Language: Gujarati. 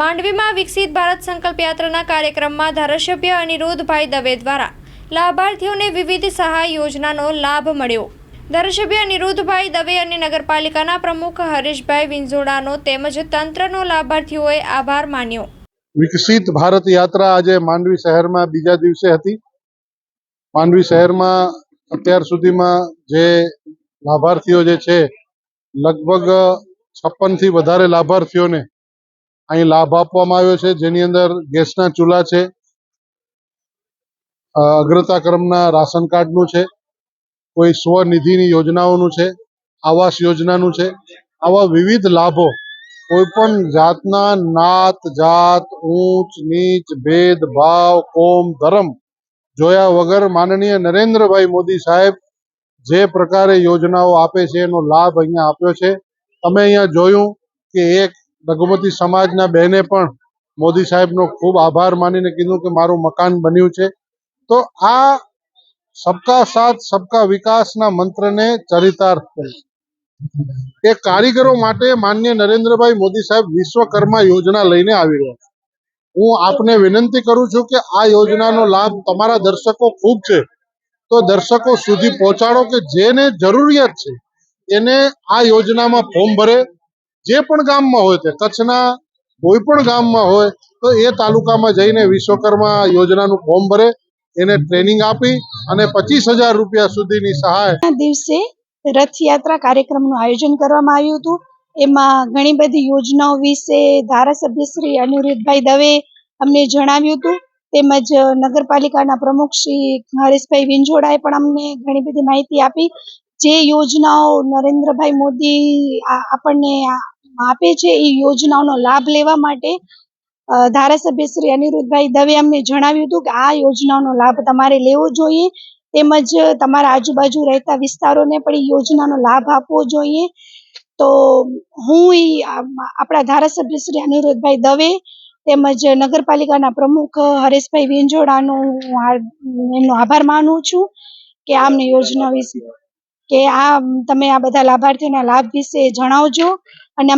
માંડવીમાં વિકસિત ભારત સંકલ્પ યાત્રાના કાર્યક્રમમાં ધારાસભ્ય અનિરુદ્ધભાઈ દવે દ્વારા લાભાર્થીઓને વિવિધ સહાય યોજનાનો લાભ મળ્યો. ધારાસભ્ય અનિરુદ્ધભાઈ દવે અને નગરપાલિકાના પ્રમુખ હરીશભાઈ વિંઝોડાનો તેમજ તંત્રનો લાભાર્થીઓએ આભાર માન્યો. વિકસિત ભારત યાત્રા આજે માંડવી શહેરમાં બીજા દિવસે હતી. માંડવી શહેરમાં અત્યાર સુધીમાં જે લાભાર્થીઓ જે છે, લગભગ છપ્પનથી વધારે લાભાર્થીઓને અહીં લાભ આપવામાં આવ્યો છે, જેની અંદર ગેસના ચૂલા છે અગ્રતા ક્રમના રાશન કાર્ડનું છે, કોઈ સ્વનિધિની યોજનાઓનું છે, આવાસ યોજનાનું છે, આવા વિવિધ લાભો કોઈ પણ જાતના નાત, જાત, ઊંચ, નીચ, ભેદ, ભાવ, કોમ, ધર્મ જોયા વગર માનનીય નરેન્દ્રભાઈ મોદી સાહેબ જે પ્રકારે યોજનાઓ આપે છે, એનો લાભ અહીંયા આપ્યો છે. તમે અહીંયા જોયું કે એક લઘુમતી સમાજના બહેને પણ મોદી સાહેબનો ખૂબ આભાર માનીને કીધું કે મારું મકાન બન્યું છે. તો આ સબકા સાથ, સબકા વિકાસના મંત્રને ચરિતાર્થ કર્યું એ કારીગરો માટે માન્ય નરેન્દ્રભાઈ મોદી સાહેબ વિશ્વકર્મા યોજના લઈને આવી રહ્યા છે. હું આપને વિનંતી કરું છું કે આ યોજનાનો લાભ તમારા દર્શકો ખૂબ છે. તો દર્શકો સુધી પહોંચાડો કે જેને જરૂરિયાત છે, એને આ યોજનામાં ફોર્મ ભરે જે પણ ગામમાં હોય તે, કચ્છના કોઈ પણ ગામમાં હોય, તો એ તાલુકામાં જઈને વિશ્વકર્મા યોજનાનું ફોર્મ ભરે, એને ટ્રેનિંગ આપી અને પચીસ હજાર રૂપિયા સુધીની સહાય દિવસે રથયાત્રા કાર્યક્રમનું આયોજન કરવામાં આવ્યું હતું. એમાં ઘણી બધી યોજનાઓ વિશે ધારાસભ્ય શ્રી અનિરુદ્ધભાઈ દવે અમને જણાવ્યું હતું. તેમજ નગરપાલિકાના પ્રમુખ શ્રી હરેશભાઈ વિંજોડાએ પણ અમને ઘણી બધી માહિતી આપી. જે યોજનાઓ નરેન્દ્રભાઈ મોદી આપણને આપે છે એ યોજનાઓનો લાભ લેવા માટે ધારાસભ્ય શ્રી અનિરુદ્ધભાઈ દવે અમને જણાવ્યું હતું કે આ યોજનાઓનો લાભ તમારે લેવો જોઈએ, તેમજ તમારા આજુબાજુ રહેતા વિસ્તારોને પણ એ યોજનાનો લાભ આપવો જોઈએ. તો હું ઈ આપણા ધારાસભ્ય શ્રી અનિરુદ્ધભાઈ દવે, તેમજ નગરપાલિકાના પ્રમુખ હરેશભાઈ વેંજોડાનો હું એમનો આભાર માનું છું કે આમને યોજના વિશે, કે આ, તમે આ બધા લાભાર્થીઓના લાભ વિશે જણાવજો અને